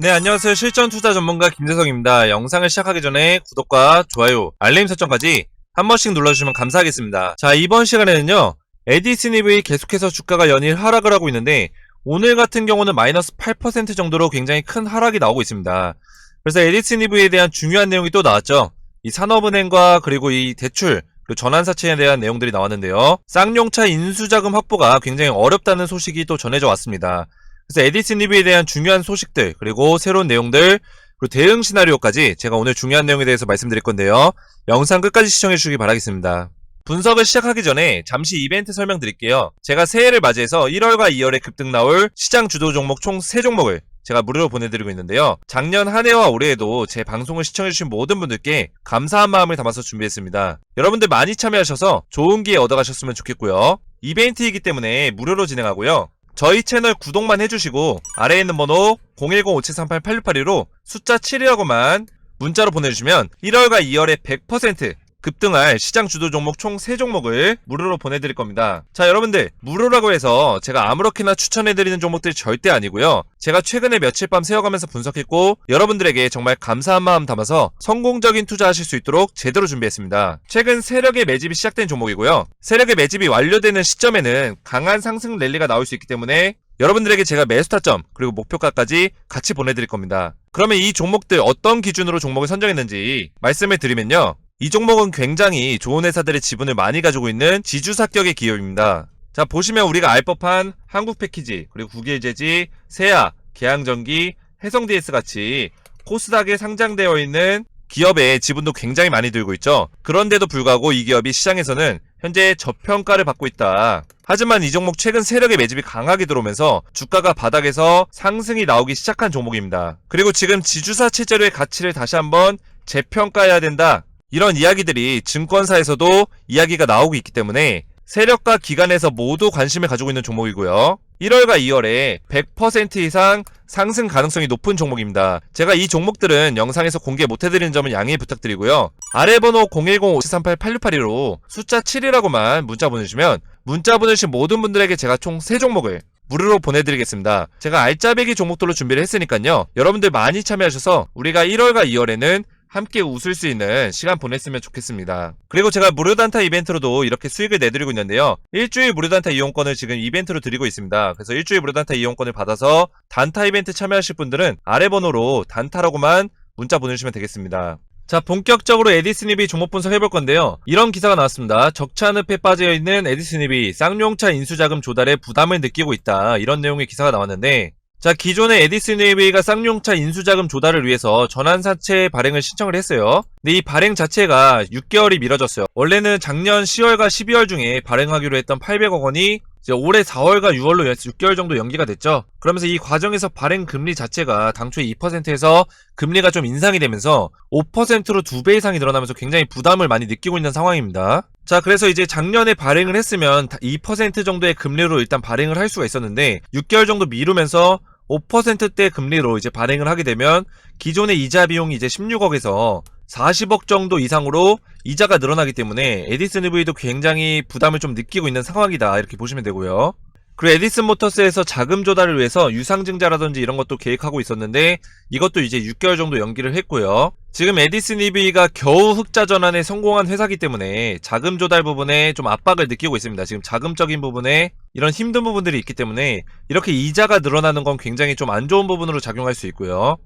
네, 안녕하세요. 실전 투자 전문가 김재성입니다. 영상을 시작하기 전에 구독과 좋아요, 알림 설정까지 한 번씩 눌러주시면 감사하겠습니다. 자, 이번 시간에는요, 에디슨 EV 계속해서 주가가 연일 하락을 하고 있는데, 오늘 같은 경우는 마이너스 8% 정도로 굉장히 큰 하락이 나오고 있습니다. 그래서 에디슨 EV에 대한 중요한 내용이 또 나왔죠. 이 산업은행과 그리고 이 대출, 그리고 전환사채에 대한 내용들이 나왔는데요. 쌍용차 인수자금 확보가 굉장히 어렵다는 소식이 또 전해져 왔습니다. 그래서 에디슨 EV에 대한 중요한 소식들, 그리고 새로운 내용들, 그리고 대응 시나리오까지 제가 오늘 중요한 내용에 대해서 말씀드릴 건데요. 영상 끝까지 시청해 주시기 바라겠습니다. 분석을 시작하기 전에 잠시 이벤트 설명드릴게요. 제가 새해를 맞이해서 1월과 2월에 급등 나올 시장 주도 종목 총 3종목을 제가 무료로 보내드리고 있는데요. 작년 한 해와 올해에도 제 방송을 시청해주신 모든 분들께 감사한 마음을 담아서 준비했습니다. 여러분들 많이 참여하셔서 좋은 기회 얻어가셨으면 좋겠고요. 이벤트이기 때문에 무료로 진행하고요. 저희 채널 구독만 해주시고 아래에 있는 번호 010-5738-8682로 숫자 7이라고만 문자로 보내주시면 1월과 2월에 100% 급등할 시장 주도 종목 총 3종목을 무료로 보내드릴 겁니다. 자, 여러분들, 무료라고 해서 제가 아무렇게나 추천해드리는 종목들이 절대 아니고요. 제가 최근에 며칠 밤 세어가면서 분석했고, 여러분들에게 정말 감사한 마음 담아서 성공적인 투자하실 수 있도록 제대로 준비했습니다. 최근 세력의 매집이 시작된 종목이고요. 세력의 매집이 완료되는 시점에는 강한 상승 랠리가 나올 수 있기 때문에 여러분들에게 제가 매수 타점 그리고 목표가까지 같이 보내드릴 겁니다. 그러면 이 종목들 어떤 기준으로 종목을 선정했는지 말씀을 드리면요. 이 종목은 굉장히 좋은 회사들의 지분을 많이 가지고 있는 지주사격의 기업입니다. 자, 보시면 우리가 알 법한 한국 패키지, 그리고 국일제지, 세아, 계양전기, 해성DS 같이 코스닥에 상장되어 있는 기업의 지분도 굉장히 많이 들고 있죠. 그런데도 불구하고 이 기업이 시장에서는 현재 저평가를 받고 있다. 하지만 이 종목 최근 세력의 매집이 강하게 들어오면서 주가가 바닥에서 상승이 나오기 시작한 종목입니다. 그리고 지금 지주사 체제로의 가치를 다시 한번 재평가해야 된다. 이런 이야기들이 증권사에서도 이야기가 나오고 있기 때문에 세력과 기관에서 모두 관심을 가지고 있는 종목이고요. 1월과 2월에 100% 이상 상승 가능성이 높은 종목입니다. 제가 이 종목들은 영상에서 공개 못해드리는 점은 양해 부탁드리고요. 아래 번호 010-5738-8682로 숫자 7이라고만 문자 보내주시면 문자 보내주신 모든 분들에게 제가 총 3종목을 무료로 보내드리겠습니다. 제가 알짜배기 종목들로 준비를 했으니까요. 여러분들 많이 참여하셔서 우리가 1월과 2월에는 함께 웃을 수 있는 시간 보냈으면 좋겠습니다. 그리고 제가 무료 단타 이벤트로도 이렇게 수익을 내드리고 있는데요. 일주일 무료 단타 이용권을 지금 이벤트로 드리고 있습니다. 그래서 일주일 무료 단타 이용권을 받아서 단타 이벤트 참여하실 분들은 아래 번호로 단타라고만 문자 보내주시면 되겠습니다. 자, 본격적으로 에디스니비 종목 분석 해볼 건데요. 이런 기사가 나왔습니다. 적자늪에 빠져있는 에디스니비 쌍용차 인수자금 조달에 부담을 느끼고 있다. 이런 내용의 기사가 나왔는데 자, 기존의 에디슨 웨이가 쌍용차 인수자금 조달을 위해서 전환사채 발행을 신청을 했어요. 근데 이 발행 자체가 6개월이 미뤄졌어요. 원래는 작년 10월과 12월 중에 발행하기로 했던 800억 원이 올해 4월과 6월로 6개월 정도 연기가 됐죠. 그러면서 이 과정에서 발행 금리 자체가 당초에 2%에서 금리가 좀 인상이 되면서 5%로 2배 이상이 늘어나면서 굉장히 부담을 많이 느끼고 있는 상황입니다. 자, 그래서 이제 작년에 발행을 했으면 2% 정도의 금리로 일단 발행을 할 수가 있었는데 6개월 정도 미루면서 5%대 금리로 이제 발행을 하게 되면 기존의 이자 비용이 이제 16억에서 40억 정도 이상으로 이자가 늘어나기 때문에 에디슨 EV도 굉장히 부담을 좀 느끼고 있는 상황이다 이렇게 보시면 되고요. 그리고 에디슨 모터스에서 자금 조달을 위해서 유상증자라든지 이런 것도 계획하고 있었는데 이것도 이제 6개월 정도 연기를 했고요. 지금 에디슨 EV가 겨우 흑자 전환에 성공한 회사기 때문에 자금 조달 부분에 좀 압박을 느끼고 있습니다. 지금 자금적인 부분에 이런 힘든 부분들이 있기 때문에 이렇게 이자가 늘어나는 건 굉장히 좀 안 좋은 부분으로 작용할 수 있고요.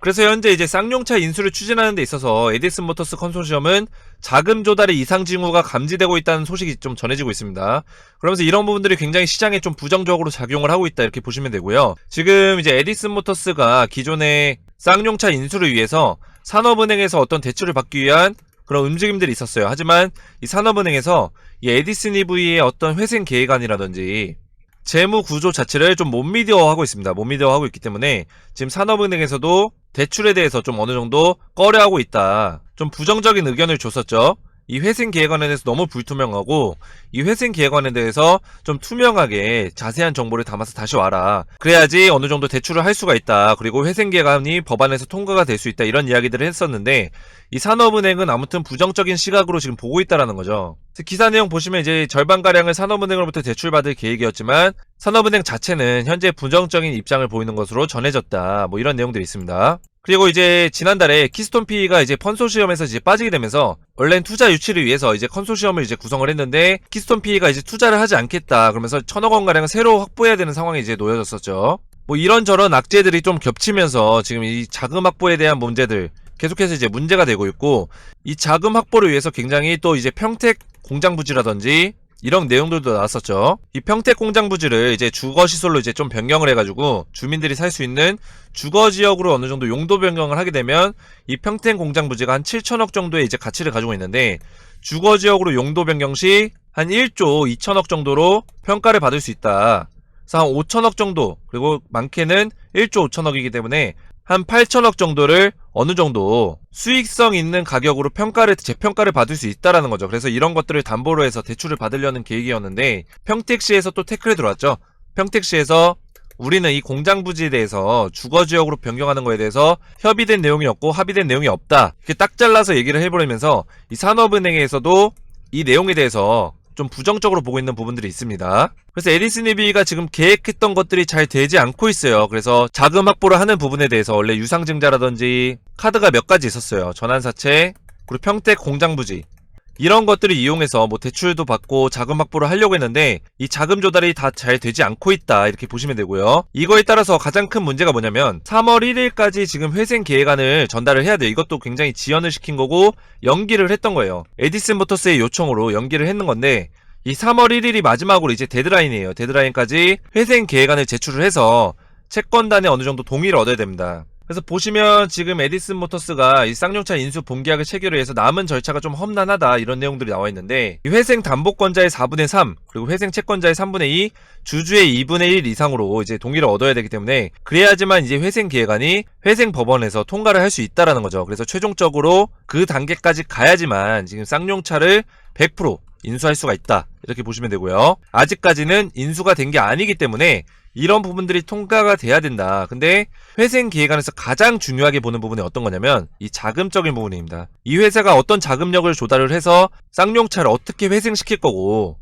그래서 현재 이제 쌍용차 인수를 추진하는 데 있어서 에디슨 모터스 컨소시엄은 자금 조달의 이상 징후가 감지되고 있다는 소식이 좀 전해지고 있습니다. 그러면서 이런 부분들이 굉장히 시장에 좀 부정적으로 작용을 하고 있다 이렇게 보시면 되고요. 지금 이제 에디슨 모터스가 기존의 쌍용차 인수를 위해서 산업은행에서 어떤 대출을 받기 위한 그런 움직임들이 있었어요. 하지만 이 산업은행에서 이 에디슨 EV의 어떤 회생 계획안이라든지 재무 구조 자체를 좀 못 믿어하고 있습니다. 못 믿어하고 있기 때문에 지금 산업은행에서도 대출에 대해서 좀 어느 정도 꺼려하고 있다. 좀 부정적인 의견을 줬었죠. 이 회생 계획안에 대해서 너무 불투명하고 이 회생 계획안에 대해서 좀 투명하게 자세한 정보를 담아서 다시 와라. 그래야지 어느 정도 대출을 할 수가 있다. 그리고 회생 계획안이 법안에서 통과가 될 수 있다. 이런 이야기들을 했었는데 이 산업은행은 아무튼 부정적인 시각으로 지금 보고 있다라는 거죠. 기사 내용 보시면 이제 절반 가량을 산업은행으로부터 대출받을 계획이었지만 산업은행 자체는 현재 부정적인 입장을 보이는 것으로 전해졌다. 뭐 이런 내용들이 있습니다. 그리고 이제 지난달에 키스톤 P가 이제 컨소시엄에서 이제 빠지게 되면서 원래는 투자 유치를 위해서 이제 컨소시엄을 이제 구성을 했는데 키스톤 P가 이제 투자를 하지 않겠다. 그러면서 천억 원 가량을 새로 확보해야 되는 상황이 이제 놓여졌었죠. 뭐 이런저런 악재들이 좀 겹치면서 지금 이 자금 확보에 대한 문제들 계속해서 이제 문제가 되고 있고 이 자금 확보를 위해서 굉장히 또 이제 평택 공장 부지라든지 이런 내용들도 나왔었죠. 이 평택 공장 부지를 이제 주거 시설로 이제 좀 변경을 해가지고 주민들이 살 수 있는 주거 지역으로 어느 정도 용도 변경을 하게 되면 이 평택 공장 부지가 한 7천억 정도의 이제 가치를 가지고 있는데 주거 지역으로 용도 변경 시 한 1조 2천억 정도로 평가를 받을 수 있다. 그래서 한 5천억 정도 그리고 많게는 1조 5천억이기 때문에 한 8천억 정도를 어느 정도 수익성 있는 가격으로 평가를 재평가를 받을 수 있다라는 거죠. 그래서 이런 것들을 담보로 해서 대출을 받으려는 계획이었는데 평택시에서 또 태클에 들어왔죠. 평택시에서 우리는 이 공장 부지에 대해서 주거 지역으로 변경하는 거에 대해서 협의된 내용이 없고 합의된 내용이 없다. 이렇게 딱 잘라서 얘기를 해버리면서 이 산업은행에서도 이 내용에 대해서 좀 부정적으로 보고 있는 부분들이 있습니다. 그래서 에디슨 이비가 지금 계획했던 것들이 잘 되지 않고 있어요. 그래서 자금 확보를 하는 부분에 대해서 원래 유상증자라든지 카드가 몇 가지 있었어요. 전환사채, 그리고 평택 공장 부지. 이런 것들을 이용해서 뭐 대출도 받고 자금 확보를 하려고 했는데 이 자금 조달이 다 잘 되지 않고 있다 이렇게 보시면 되고요. 이거에 따라서 가장 큰 문제가 뭐냐면 3월 1일까지 지금 회생 계획안을 전달을 해야 돼요. 이것도 굉장히 지연을 시킨 거고 연기를 했던 거예요. 에디슨 모터스의 요청으로 연기를 했는 건데 이 3월 1일이 마지막으로 이제 데드라인이에요. 데드라인까지 회생 계획안을 제출을 해서 채권단에 어느 정도 동의를 얻어야 됩니다. 그래서 보시면 지금 에디슨 모터스가 이 쌍용차 인수 본계약을 체결을 해서 남은 절차가 좀 험난하다 이런 내용들이 나와 있는데 이 회생 담보권자의 4분의 3 그리고 회생 채권자의 3분의 2 주주의 2분의 1 이상으로 이제 동의를 얻어야 되기 때문에 그래야지만 이제 회생 계획안이 회생 법원에서 통과를 할 수 있다라는 거죠. 그래서 최종적으로 그 단계까지 가야지만 지금 쌍용차를 100% 인수할 수가 있다. 이렇게 보시면 되고요. 아직까지는 인수가 된 게 아니기 때문에 이런 부분들이 통과가 돼야 된다. 근데 회생 계획안에서 가장 중요하게 보는 부분이 어떤 거냐면 이 자금적인 부분입니다. 이 회사가 어떤 자금력을 조달을 해서 쌍용차를 어떻게 회생시킬 거고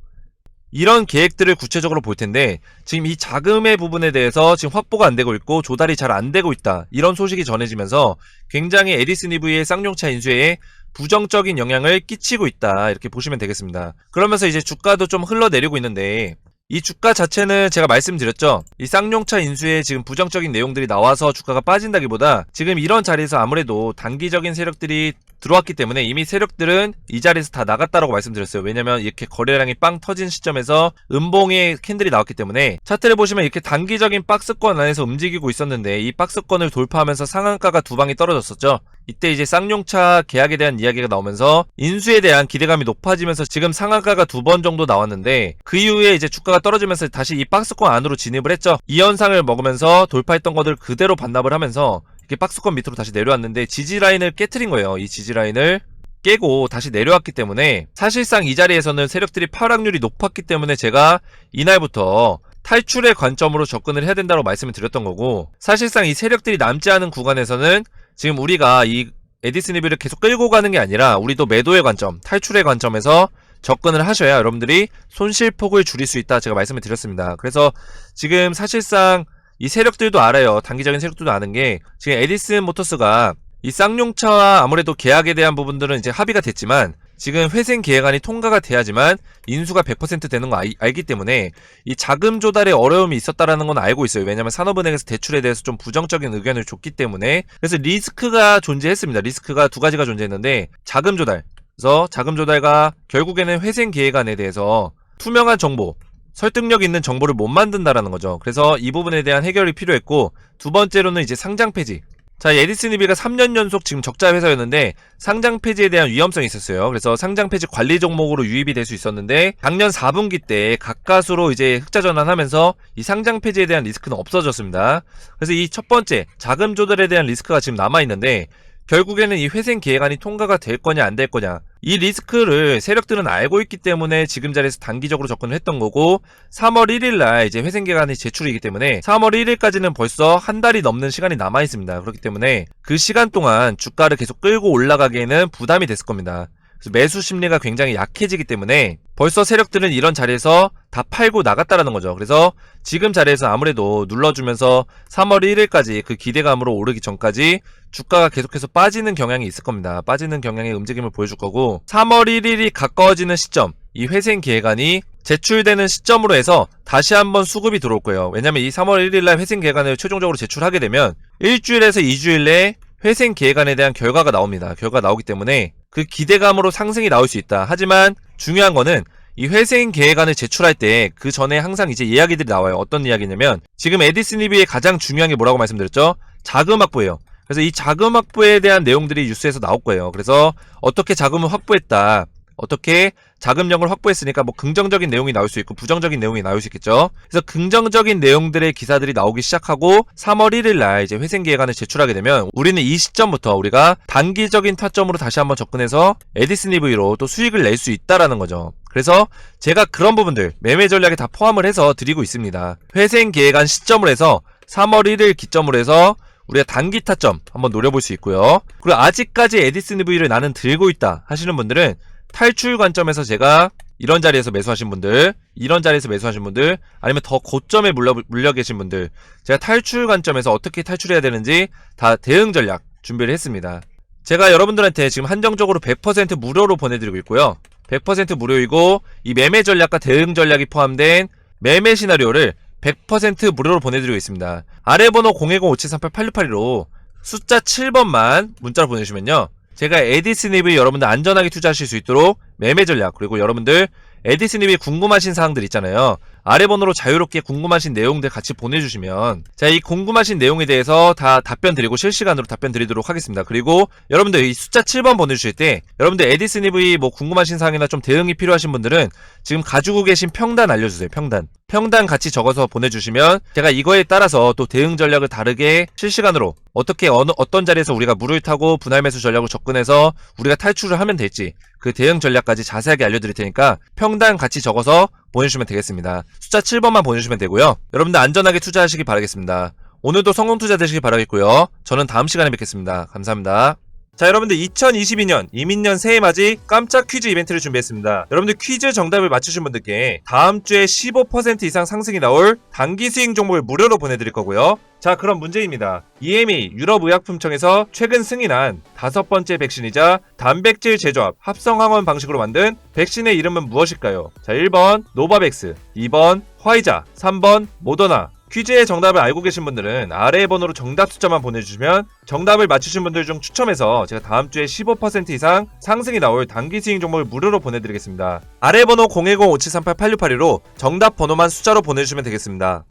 이런 계획들을 구체적으로 볼 텐데 지금 이 자금의 부분에 대해서 지금 확보가 안 되고 있고 조달이 잘 안 되고 있다. 이런 소식이 전해지면서 굉장히 에디슨 이브의 쌍용차 인수에 부정적인 영향을 끼치고 있다. 이렇게 보시면 되겠습니다. 그러면서 이제 주가도 좀 흘러내리고 있는데 이 주가 자체는 제가 말씀드렸죠. 이 쌍용차 인수에 지금 부정적인 내용들이 나와서 주가가 빠진다기보다 지금 이런 자리에서 아무래도 단기적인 세력들이 들어왔기 때문에 이미 세력들은 이 자리에서 다 나갔다라고 말씀드렸어요. 왜냐면 이렇게 거래량이 빵 터진 시점에서 음봉의 캔들이 나왔기 때문에 차트를 보시면 이렇게 단기적인 박스권 안에서 움직이고 있었는데 이 박스권을 돌파하면서 상한가가 두 방이 떨어졌었죠. 이때 이제 쌍용차 계약에 대한 이야기가 나오면서 인수에 대한 기대감이 높아지면서 지금 상한가가 두 번 정도 나왔는데 그 이후에 이제 주가가 떨어지면서 다시 이 박스권 안으로 진입을 했죠. 이 현상을 먹으면서 돌파했던 것들 그대로 반납을 하면서 이게 박스권 밑으로 다시 내려왔는데 지지 라인을 깨트린 거예요. 이 지지 라인을 깨고 다시 내려왔기 때문에 사실상 이 자리에서는 세력들이 파락률이 높았기 때문에 제가 이날부터 탈출의 관점으로 접근을 해야 된다고 말씀을 드렸던 거고 사실상 이 세력들이 남지 않은 구간에서는 지금 우리가 이 에디슨 리뷰를 계속 끌고 가는 게 아니라 우리도 매도의 관점, 탈출의 관점에서 접근을 하셔야 여러분들이 손실폭을 줄일 수 있다 제가 말씀을 드렸습니다. 그래서 지금 사실상 이 세력들도 알아요. 단기적인 세력들도 아는 게 지금 에디슨 모터스가 이 쌍용차와 아무래도 계약에 대한 부분들은 이제 합의가 됐지만 지금 회생 계획안이 통과가 돼야지만 인수가 100% 되는 거 알, 알기 때문에 이 자금 조달에 어려움이 있었다라는 건 알고 있어요. 왜냐면 산업은행에서 대출에 대해서 좀 부정적인 의견을 줬기 때문에 그래서 리스크가 존재했습니다. 리스크가 두 가지가 존재했는데 자금 조달. 그래서 자금 조달과 결국에는 회생 계획안에 대해서 투명한 정보, 설득력 있는 정보를 못 만든다라는 거죠. 그래서 이 부분에 대한 해결이 필요했고 두 번째로는 이제 상장 폐지. 자, 에디슨 이비가 3년 연속 지금 적자 회사였는데 상장 폐지에 대한 위험성이 있었어요. 그래서 상장 폐지 관리 종목으로 유입이 될 수 있었는데 작년 4분기 때 가까스로 이제 흑자 전환하면서 이 상장 폐지에 대한 리스크는 없어졌습니다. 그래서 이 첫 번째 자금 조달에 대한 리스크가 지금 남아 있는데 결국에는 이 회생 기획안이 통과가 될 거냐 안 될 거냐 이 리스크를 세력들은 알고 있기 때문에 지금 자리에서 단기적으로 접근을 했던 거고 3월 1일 날 이제 회생 기획안이 제출이기 때문에 3월 1일까지는 벌써 한 달이 넘는 시간이 남아 있습니다. 그렇기 때문에 그 시간 동안 주가를 계속 끌고 올라가기에는 부담이 됐을 겁니다. 매수 심리가 굉장히 약해지기 때문에 벌써 세력들은 이런 자리에서 다 팔고 나갔다라는 거죠. 그래서 지금 자리에서 아무래도 눌러주면서 3월 1일까지 그 기대감으로 오르기 전까지 주가가 계속해서 빠지는 경향이 있을 겁니다. 빠지는 경향의 움직임을 보여줄 거고 3월 1일이 가까워지는 시점 이 회생 기획안이 제출되는 시점으로 해서 다시 한번 수급이 들어올 거예요. 왜냐면 이 3월 1일 날 회생 기획안을 최종적으로 제출하게 되면 일주일에서 2주일 내에 회생 기획안에 대한 결과가 나옵니다. 결과가 나오기 때문에 그 기대감으로 상승이 나올 수 있다. 하지만 중요한 거는 이 회생 계획안을 제출할 때 그 전에 항상 이제 이야기들이 나와요. 어떤 이야기냐면 지금 에디슨 리뷰의 가장 중요한 게 뭐라고 말씀드렸죠? 자금 확보예요. 그래서 이 자금 확보에 대한 내용들이 뉴스에서 나올 거예요. 그래서 어떻게 자금을 확보했다. 어떻게 자금력을 확보했으니까 뭐 긍정적인 내용이 나올 수 있고 부정적인 내용이 나올 수 있겠죠. 그래서 긍정적인 내용들의 기사들이 나오기 시작하고 3월 1일 날 이제 회생 계획안을 제출하게 되면 우리는 이 시점부터 우리가 단기적인 타점으로 다시 한번 접근해서 에디슨 EV로 또 수익을 낼 수 있다라는 거죠. 그래서 제가 그런 부분들 매매 전략에 다 포함을 해서 드리고 있습니다. 회생 계획안 시점을 해서 3월 1일 기점으로 해서 우리가 단기 타점 한번 노려볼 수 있고요. 그리고 아직까지 에디슨 EV를 나는 들고 있다 하시는 분들은 탈출 관점에서 제가 이런 자리에서 매수하신 분들, 이런 자리에서 매수하신 분들, 아니면 더 고점에 물려, 물려 계신 분들, 제가 탈출 관점에서 어떻게 탈출해야 되는지 다 대응 전략 준비를 했습니다. 제가 여러분들한테 지금 한정적으로 100% 무료로 보내드리고 있고요. 100% 무료이고 이 매매 전략과 대응 전략이 포함된 매매 시나리오를 100% 무료로 보내드리고 있습니다. 아래 번호 010-5738-8682로 숫자 7번만 문자로 보내주시면요. 제가 에디스닙을 여러분들 안전하게 투자하실 수 있도록 매매 전략 그리고 여러분들 에디스닙이 궁금하신 사항들 있잖아요. 아래 번호로 자유롭게 궁금하신 내용들 같이 보내주시면 자이 궁금하신 내용에 대해서 다 답변 드리고 실시간으로 답변 드리도록 하겠습니다. 그리고 여러분들 이 숫자 7번 보내주실 때 여러분들 에디스닙이 뭐 궁금하신 사항이나 좀 대응이 필요하신 분들은 지금 가지고 계신 평단 알려주세요. 평단 평단 같이 적어서 보내주시면 제가 이거에 따라서 또 대응 전략을 다르게 실시간으로 어떻게 어느 어떤 자리에서 우리가 물을 타고 분할 매수 전략을 접근해서 우리가 탈출을 하면 될지 그 대응 전략까지 자세하게 알려드릴 테니까 평단 같이 적어서 보내주시면 되겠습니다. 숫자 7번만 보내주시면 되고요. 여러분들 안전하게 투자하시기 바라겠습니다. 오늘도 성공 투자 되시기 바라겠고요. 저는 다음 시간에 뵙겠습니다. 감사합니다. 자 여러분들 2022년 이민년 새해 맞이 깜짝 퀴즈 이벤트를 준비했습니다. 여러분들 퀴즈 정답을 맞추신 분들께 다음 주에 15% 이상 상승이 나올 단기 수익 종목을 무료로 보내드릴 거고요. 자 그럼 문제입니다. EMA 유럽의약품청에서 최근 승인한 다섯 번째 백신이자 단백질 제조합 합성항원 방식으로 만든 백신의 이름은 무엇일까요? 자 1번 노바백스 2번 화이자 3번 모더나 퀴즈의 정답을 알고 계신 분들은 아래의 번호로 정답 숫자만 보내주시면 정답을 맞추신 분들 중 추첨해서 제가 다음 주에 15% 이상 상승이 나올 단기 스윙 종목을 무료로 보내드리겠습니다. 아래 번호 010-5738-8682로 정답 번호만 숫자로 보내주시면 되겠습니다.